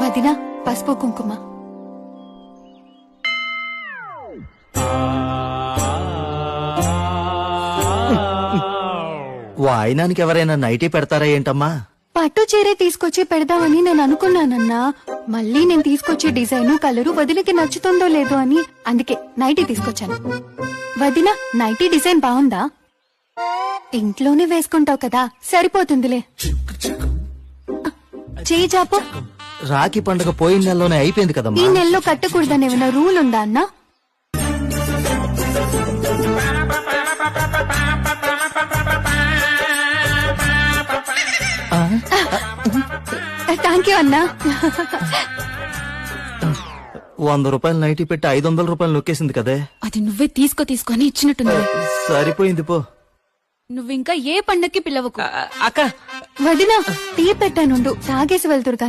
వదిన పసుపు కుంకుమ. వాయినానికి ఎవరైనా నైటీ పెడతారా ఏంటమ్మా? పట్టు చీరే తీసుకొచ్చి పెడదామని నేను అనుకున్నానన్నా. మళ్ళీ నేను తీసుకొచ్చే డిజైన్ కలరు వదినకి నచ్చుతుందో లేదో అని అందుకే నైటీ తీసుకొచ్చాను. వదిన నైటీ డిజైన్ బాగుందా? ఇంట్లోనే వేసుకుంటావు కదా సరిపోతుందిలే. చేయి చాపు. రాఖీ పండుగ పోయిన నెలలోనే అయిపోయింది ఈ కదమ్మా నెలలో కట్టకూడదని ఏమైనా రూల్ ఉందా అన్నా? థ్యాంక్ యూ అన్నా. వంద రూపాయలు నైటీ పెట్టి ఐదు వందల రూపాయలు నొక్కేసింది కదే. అది నువ్వే తీసుకో తీసుకొని ఇచ్చినట్టుంది. సరిపోయింది పో. నువ్వింకా ఏ పండక్కి పిలవకు? అక్క. వదినా టీ పెట్టానుండు. తాగేసి వెళ్తురు